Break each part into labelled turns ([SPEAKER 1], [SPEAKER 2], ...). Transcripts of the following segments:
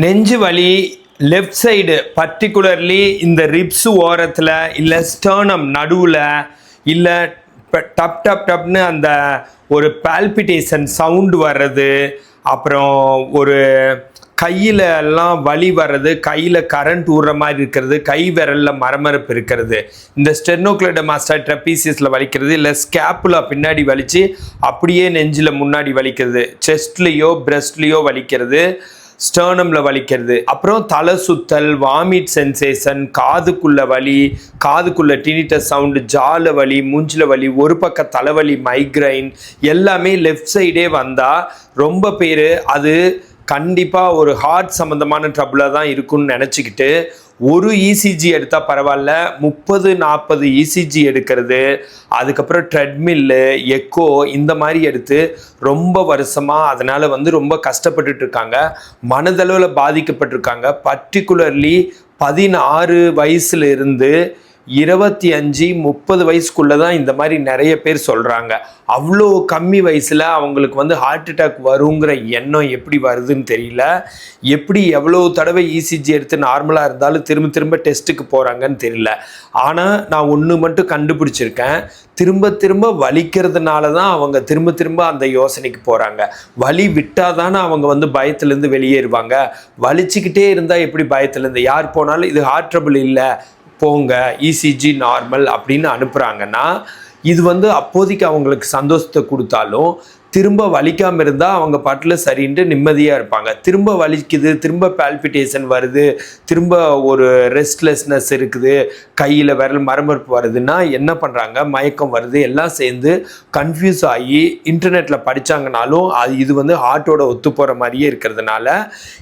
[SPEAKER 1] நெஞ்சு வலி left side particularly இந்த ரிப்ஸ் ஓரத்தில் இல்லை ஸ்டர்னம் நடுவில் இல்லை டப் டப் டப்னு அந்த ஒரு பால்பிட்டேஷன் சவுண்டு வர்றது அப்புறம் ஒரு கையில் எல்லாம் வலி வர்றது கையில் கரண்ட் ஊடுற மாதிரி இருக்கிறது கை விரலில் மரமரப்பு இருக்கிறது. இந்த ஸ்டெர்னோக்ளோடமாஸ்டர் ட்ரெப்பீசியஸில் வலிக்கிறது இல்லை ஸ்கேப்புல பின்னாடி வலித்து அப்படியே நெஞ்சில் முன்னாடி வலிக்கிறது செஸ்ட்லேயோ பிரெஸ்ட்லேயோ வலிக்கிறது. ஸ்டர்னமில் வலிக்கிறது. அப்புறம் தலை சுத்தல் வாமிட் சென்சேஷன் காதுக்குள்ள வலி காதுக்குள்ள டினிட்டஸ் சவுண்டு ஜால வலி மூஞ்சில் வலி ஒரு பக்க தலைவலி மைக்ரைன் எல்லாமே லெஃப்ட் சைடே வந்தால் ரொம்ப பேர் அது கண்டிப்பாக ஒரு ஹார்ட் சம்மந்தமான ட்ரபுளாக தான் இருக்கும்னு நினச்சிக்கிட்டு ஒரு இசிஜி எடுத்தால் பரவாயில்ல. முப்பது நாற்பது இசிஜி எடுக்கிறது அதுக்கப்புறம் ட்ரெட்மில்லு எக்கோ இந்த மாதிரி எடுத்து ரொம்ப வருஷமாக அதனால் வந்து ரொம்ப கஷ்டப்பட்டுட்டு இருக்காங்க. மனதளவில் பாதிக்கப்பட்டிருக்காங்க. பர்டிகுலர்லி பதினாறு வயசுல இருந்து இருபத்தி அஞ்சு முப்பது வயசுக்குள்ள தான் இந்த மாதிரி நிறைய பேர் சொல்கிறாங்க அவ்வளோ கம்மி வயசில் அவங்களுக்கு வந்து ஹார்ட் அட்டாக் வருங்கிற எண்ணம் எப்படி வருதுன்னு தெரியல. எப்படி எவ்வளோ தடவை இசிஜி எடுத்து நார்மலாக இருந்தாலும் திரும்ப திரும்ப டெஸ்ட்டுக்கு போகிறாங்கன்னு தெரியல. ஆனால் நான் ஒன்று மட்டும் கண்டுபிடிச்சிருக்கேன். திரும்ப திரும்ப வலிக்கிறதுனால தான் அவங்க திரும்ப திரும்ப அந்த யோசனைக்கு போகிறாங்க வலி விட்டால் தானே அவங்க வந்து பயத்துலேருந்து வெளியேறுவாங்க. வலிச்சுக்கிட்டே இருந்தால் எப்படி பயத்துலேருந்து? யார் போனாலும் இது ஹார்ட் ட்ரபிள் இல்லை. போங்க இசிஜி நார்மல் அப்படின்னு அனுப்புகிறாங்கன்னா இது வந்து அப்போதைக்கு அவங்களுக்கு சந்தோஷத்தை கொடுத்தாலும் திரும்ப வலிக்காமல் இருந்தால் அவங்க பாட்டில் சரின்ட்டு நிம்மதியாக இருப்பாங்க. திரும்ப வலிக்குது திரும்ப பால்பிட்டேஷன் வருது திரும்ப ஒரு ரெஸ்ட்லெஸ்னஸ் இருக்குது கையில் விரல் மரமறுப்பு வருதுன்னா என்ன பண்ணுறாங்க மயக்கம் வருது எல்லாம் சேர்ந்து கன்ஃபியூஸ் ஆகி இன்டர்நெட்டில் படித்தாங்கனாலும் அது இது வந்து ஹார்ட்டோட ஒத்து போகிற மாதிரியே இருக்கிறதுனால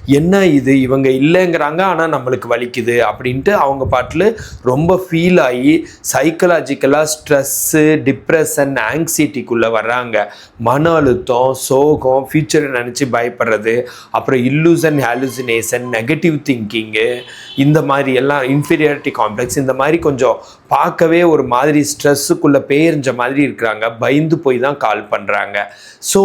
[SPEAKER 1] என்ன இது? இவங்க இல்லைங்கிறாங்க ஆனால் நம்மளுக்கு வலிக்குது அப்படின்ட்டு அவங்க பாட்டில் ரொம்ப ஃபீல் ஆகி சைக்கலாஜிக்கலாக ஸ்ட்ரெஸ்ஸு டிப்ரெஷன் ஆங்ஸைட்டிக்குள்ளே வர்றாங்க. மன அழுத்தம் சோகம் ஃபியூச்சரை நினச்சி பயப்படுறது அப்புறம் இல்லூசன் ஹாலுசினேஷன் நெகட்டிவ் திங்கிங்கு இந்த மாதிரி எல்லாம் இன்ஃபீரியாரிட்டி காம்ப்ளெக்ஸ் இந்த மாதிரி கொஞ்சம் பார்க்கவே ஒரு மாதிரி ஸ்ட்ரெஸ்ஸுக்குள்ளே பேரிஞ்ச மாதிரி இருக்கிறாங்க. பயந்து போய் தான் கால் பண்ணுறாங்க ஸோ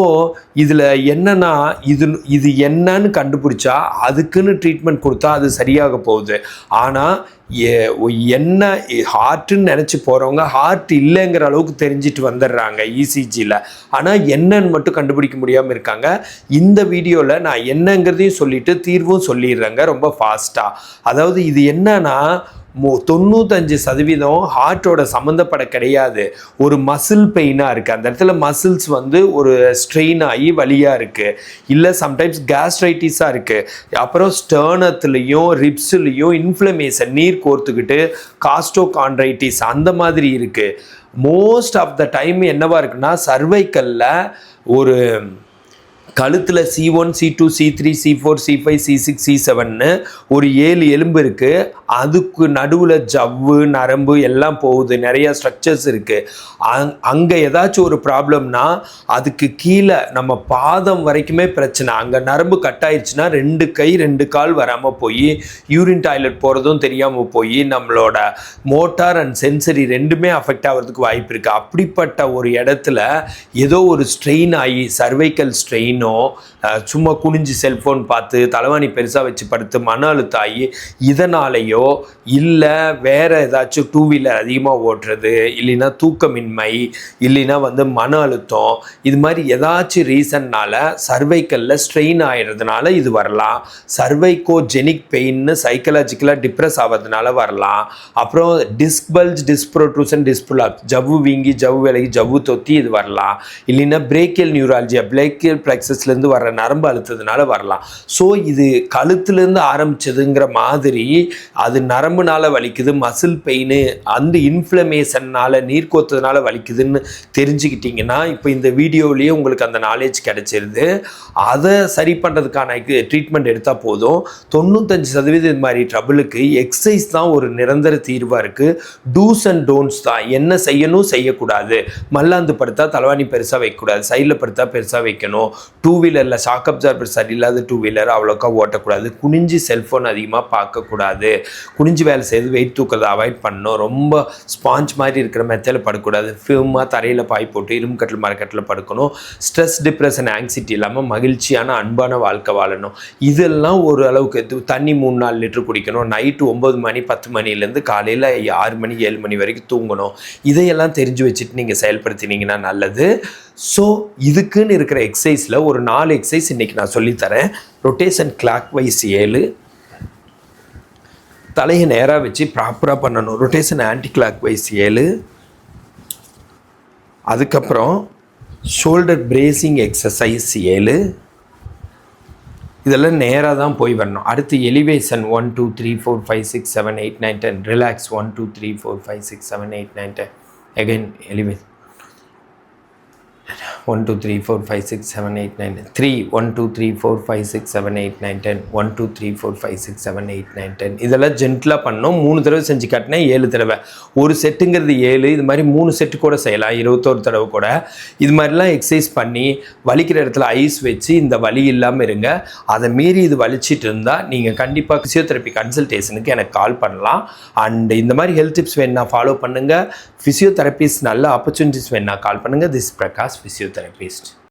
[SPEAKER 1] இதில் என்னென்னா இது இது என்னன்னு கண்டுபிடிச்சா அதுக்குன்னு ட்ரீட்மெண்ட் கொடுத்தா அது சரியாக போகுது. ஆனால் என்ன ஹார்ட்டுன்னு நினச்சி போகிறவங்க ஹார்ட் இல்லைங்கிற அளவுக்கு தெரிஞ்சிட்டு வந்துடுறாங்க இசிஜியில் ஆனால் என்னன்னு மட்டும் கண்டுபிடிக்க முடியாமல் இருக்காங்க. இந்த வீடியோவில் நான் என்னங்கிறதையும் சொல்லிவிட்டு தீர்வும் சொல்லிடுறேங்க ரொம்ப ஃபாஸ்ட்டாக அதாவது இது என்னன்னா தொண்ணூத்தஞ்சு சதவீதம் ஹார்ட்டோட சம்மந்தப்பட கிடையாது. ஒரு மசில் பெயினாக இருக்குது அந்த இடத்துல மசில்ஸ் வந்து ஒரு ஸ்ட்ரெயின் ஆகி வழியாக இருக்குது இல்லை சம்டைம்ஸ் கேஸ்ட்ரைட்டிஸாக இருக்குது அப்புறம் ஸ்டர்னத்துலேயும் ரிப்ஸ்லேயும் இன்ஃப்ளமேஷன் நீர் கோர்த்துக்கிட்டு காஸ்டோகான்ட்ரைட்டிஸ் அந்த மாதிரி இருக்குது மோஸ்ட் ஆஃப் த டைம் என்னவாக இருக்குன்னா சர்வைக்கல்ல ஒரு கழுத்தில் C one C two C three C four C five C six C செவன்னு ஒரு ஏழு எலும்பு இருக்குது அதுக்கு நடுவில் ஜவ்வு நரம்பு எல்லாம் போகுது. நிறையா ஸ்ட்ரக்சர்ஸ் இருக்குது அங் அங்கே ஏதாச்சும் ஒரு ப்ராப்ளம்னா அதுக்கு கீழே நம்ம பாதம் வரைக்குமே பிரச்சனை. அங்கே நரம்பு கட் ஆயிடுச்சுன்னா ரெண்டு கை ரெண்டு கால் வராமல் போய் யூரின் டாய்லெட் போகிறதும் தெரியாமல் போய் நம்மளோட மோட்டார் அண்ட் சென்சரி ரெண்டுமே அஃபெக்ட் ஆகிறதுக்கு வாய்ப்பு இருக்குது அப்படிப்பட்ட ஒரு இடத்துல ஏதோ ஒரு ஸ்ட்ரெயின் ஆகி சர்வைக்கல் ஸ்ட்ரெயினோ சும்மா குனிஞ்சு செல்ஃபோன் பார்த்து தலைவாணி பெருசாக வச்சு படுத்து மன அழுத்தம் ஆகி இதனாலேயோ இல்லை வேறு ஏதாச்சும் டூ வீலர் அதிகமாக ஓட்டுறது இல்லைன்னா தூக்கமின்மை இல்லைன்னா வந்து மன அழுத்தம் இது மாதிரி ஏதாச்சும் ரீசன்னால் சர்வைக்கல்ல ஸ்ட்ரெயின் ஆயிடுறதுனால இது வரலாம். சர்வைக்கோஜெனிக் பெயின்னு சைக்கலாஜிக்கலாக டிப்ரெஸ் ஆகிறதுனால வரலாம். அப்புறம் டிஸ்பல்ஜ் டிஸ்ப்ரோட்ரூசன் டிஸ்புலாப் ஜவ்வு வீங்கி ஜவ்வு விலகி ஜவ்வு தொத்தி இது வரலாம். இல்லைன்னா பிரேக்கியல் நியூராலஜியா பிரேக்கியல் பிளெக்சஸ்லேருந்து வர்ற நரம்பு அழுத்ததுனால வரலாம். ஸோ இது கழுத்துலேருந்து ஆரம்பிச்சதுங்கிற மாதிரி அது நரம்புனால வலிக்குது மசில் பெயின் அந்த இன்ஃப்ளமேஷன்னால் நீர்க்கோத்ததுனால வலிக்குதுன்னு தெரிஞ்சுக்கிட்டிங்கன்னா இப்போ இந்த வீடியோவிலேயே உங்களுக்கு அந்த நாலேஜ் கிடைச்சிருது. அதை சரி பண்ணுறதுக்கான ட்ரீட்மெண்ட் எடுத்தால் போதும். தொண்ணூத்தஞ்சு சதவீதம் இது மாதிரி ட்ரபிளுக்கு எக்ஸசைஸ் தான் ஒரு நிரந்தர தீர்வாக இருக்குது டூஸ் அண்ட் டோன்ட்ஸ் தான். என்ன செய்யணும் செய்யக்கூடாது. மல்லாந்து படுத்தா தலைவாணி பெருசாக வைக்கக்கூடாது. சைடில் படுத்தா பெருசாக வைக்கணும். டூ வீலரில் ஷாக் அப்சார்பர் சரியில்லாத டூ வீலர் அவ்வளோக்கா ஓட்டக்கூடாது. குனிஞ்சு செல்ஃபோன் அதிகமாக பார்க்கக்கூடாது. குனிஞ்சு வேலை செய்து வெயிட் தூக்கிறத அவாய்ட் பண்ணணும். ரொம்ப ஸ்பாஞ்ச் மாதிரி இருக்கிற மெத்தையில் படக்கூடாது. ஃபியூமாக தரையில் பாய் போட்டு இரும்பு கட்டில் மரக்கட்டில் படுக்கணும். ஸ்ட்ரெஸ் டிப்ரெஷன் ஆங்ஸைட்டி இல்லாமல் மகிழ்ச்சியான அன்பான வாழ்க்கை வாழணும். இதெல்லாம் ஒரு அளவுக்கு தண்ணி மூணு நாலு லிட்டர் குடிக்கணும். நைட்டு ஒம்பது மணி பத்து மணிலேருந்து காலையில் ஆறு மணி ஏழு மணி வரைக்கும் தூங்கணும். இதையெல்லாம் தெரிஞ்சு வச்சுட்டு நீங்கள் செயல்படுத்தினீங்கன்னா நல்லது. ஸோ இதுக்குன்னு இருக்கிற எக்ஸசைஸில் ஒரு நாலு எக்ஸசைஸ் இன்றைக்கி நான் சொல்லித்தரேன். ரொட்டேஷன் கிளாக் வைஸ் ஏழு. தலையை நேராக வச்சு ப்ராப்பராக பண்ணணும். ரொட்டேஷன் ஆன்டி கிளாக் வைஸ் ஏழு. அதுக்கப்புறம் ஷோல்டர் பிரேசிங் எக்ஸசைஸ் ஏழு. இதெல்லாம் நேராக தான் போய் வரணும். அடுத்து elevation one two three four five six seven eight nine ten relax one two three four five six seven eight nine ten again elevation one two three four five six seven eight nine three one two three four five six seven eight nine ten one two three four five six seven eight nine ten இதெல்லாம் ஜென்டிலாக பண்ணோம் மூணு தடவை செஞ்சு காட்டினேன் ஏழு தடவை. ஒரு செட்டுங்கிறது ஏழு. இது மாதிரி மூணு செட்டு கூட செய்யலாம். இருபத்தோரு தடவை கூட. இது மாதிரிலாம் எக்ஸசைஸ் பண்ணி வலிக்கிற இடத்துல ஐஸ் வச்சு இந்த வலி இல்லாமல் இருங்க. அதை மீறி இது வலிச்சிட்டு இருந்தால் நீங்கள் கண்டிப்பாக ஃபிசியோதெரப்பி கன்சல்டேஷனுக்கு எனக்கு கால் பண்ணலாம். அண்ட் இந்த மாதிரி ஹெல்த் டிப்ஸ் வேணா ஃபாலோ பண்ணுங்கள் ஃபிசியோதெரபிஸ்ட் நல்ல ஆப்பர்ச்சுனிட்டிஸ் வேணா கால் பண்ணுங்கள் திஸ் பிரகாஷ் ஃபிசியோ therapist.